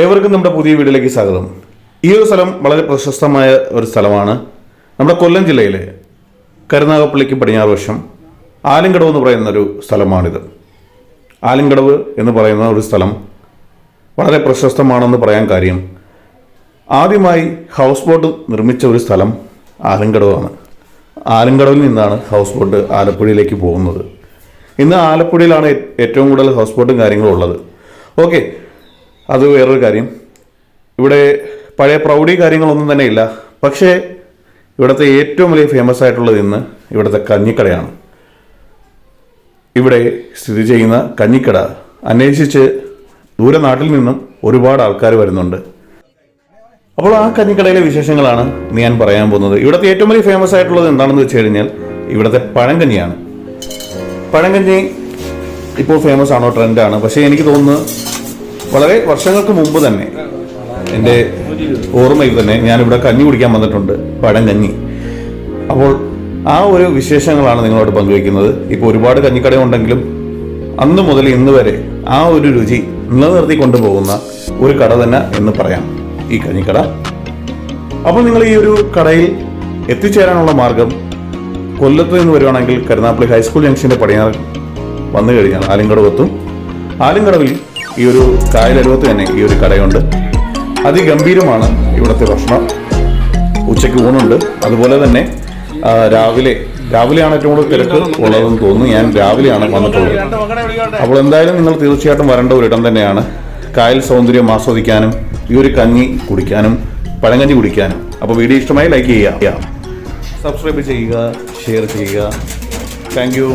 ഏവർക്കും നമ്മുടെ പുതിയ വീഡിയോയിലേക്ക് സ്വാഗതം. ഈ ഒരു സ്ഥലം വളരെ പ്രശസ്തമായ ഒരു സ്ഥലമാണ്. നമ്മുടെ കൊല്ലം ജില്ലയിലെ കരുനാഗപ്പള്ളിക്ക് പടിഞ്ഞാറ് വശം ആലിങ്കടവ് എന്ന് പറയുന്ന ഒരു സ്ഥലമാണിത്. ആലങ്കടവ് എന്ന് പറയുന്ന ഒരു സ്ഥലം വളരെ പ്രശസ്തമാണെന്ന് പറയാൻ കാര്യം. ആദ്യമായി ഹൗസ് ബോട്ട് നിർമ്മിച്ച ഒരു സ്ഥലം ആലങ്കടവാണ് ആലങ്കടവിൽ നിന്നാണ് ഹൗസ് ബോട്ട് ആലപ്പുഴയിലേക്ക് പോകുന്നത്. ഇന്ന് ആലപ്പുഴയിലാണ് ഏറ്റവും കൂടുതൽ ഹൗസ് ബോട്ടും കാര്യങ്ങളും ഉള്ളത്. ഓക്കെ അത് വേറൊരു കാര്യം. ഇവിടെ പഴയ പ്രൗഢി കാര്യങ്ങളൊന്നും തന്നെ ഇല്ല. പക്ഷേ ഇവിടുത്തെ ഏറ്റവും വലിയ ഫേമസ് ആയിട്ടുള്ളത് ഇന്ന് ഇവിടുത്തെ കഞ്ഞിക്കടയാണ്. ഇവിടെ സ്ഥിതി ചെയ്യുന്ന കഞ്ഞിക്കട അന്വേഷിച്ച് ദൂരെ നാട്ടിൽ നിന്നും ഒരുപാട് ആൾക്കാർ വരുന്നുണ്ട്. അപ്പോൾ ആ കഞ്ഞിക്കടയിലെ വിശേഷങ്ങളാണ് ഞാൻ പറയാൻ പോകുന്നത്. ഇവിടുത്തെ ഏറ്റവും വലിയ ഫേമസ് ആയിട്ടുള്ളത് എന്താണെന്ന് വെച്ച് കഴിഞ്ഞാൽ ഇവിടുത്തെ പഴങ്കഞ്ഞിയാണ്. പഴങ്കഞ്ഞി ഇപ്പോൾ ഫേമസ് ആണോ ട്രെൻഡാണ് പക്ഷേ എനിക്ക് തോന്നുന്നു വളരെ വർഷങ്ങൾക്ക് മുമ്പ് തന്നെ എന്റെ ഓർമ്മയിൽ തന്നെ. ഞാനിവിടെ കഞ്ഞി കുടിക്കാൻ വന്നിട്ടുണ്ട്. പഴം കഞ്ഞി. അപ്പോൾ ആ ഒരു വിശേഷങ്ങളാണ് നിങ്ങളോട് പങ്കുവയ്ക്കുന്നത്. ഇപ്പോൾ ഒരുപാട് കഞ്ഞിക്കട ഉണ്ടെങ്കിലും അന്ന് മുതൽ ഇന്ന് വരെ ആ ഒരു രുചി നിലനിർത്തി കൊണ്ടുപോകുന്ന ഒരു കട തന്നെ എന്ന് പറയാം ഈ കഞ്ഞിക്കട. അപ്പോൾ നിങ്ങൾ ഈ ഒരു കടയിൽ എത്തിച്ചേരാനുള്ള മാർഗം കൊല്ലത്ത് നിന്ന് വരുവാണെങ്കിൽ കരുനാപ്പള്ളി ഹൈസ്കൂൾ ജംഗ്ഷന്റെ പടിഞ്ഞാറ് വന്നു കഴിഞ്ഞാൽ ആലിങ്കടവ് എത്തും ആലിങ്കടവിൽ ഈ ഒരു കായലരുവത്ത് തന്നെ ഈ ഒരു കടയുണ്ട്. അതിഗംഭീരമാണ് ഇവിടുത്തെ ഭക്ഷണം. ഉച്ചയ്ക്ക് ഊണുണ്ട്. അതുപോലെ തന്നെ രാവിലെ രാവിലെയാണ് ഏറ്റവും കൂടുതൽ തിരക്ക് ഉള്ളതെന്ന് തോന്നുന്നു. ഞാൻ രാവിലെയാണ് വന്നിട്ടുള്ളത്. അപ്പോൾ എന്തായാലും നിങ്ങൾ തീർച്ചയായിട്ടും വരേണ്ട ഒരു ഇടം തന്നെയാണ്. കായൽ സൗന്ദര്യം ആസ്വദിക്കാനും ഈ ഒരു കഞ്ഞി കുടിക്കാനും പഴങ്കഞ്ഞി കുടിക്കാനും. അപ്പോൾ വീഡിയോ ഇഷ്ടമായി ലൈക്ക് ചെയ്യുക. സബ്സ്ക്രൈബ് ചെയ്യുക ഷെയർ ചെയ്യുക. Thank you.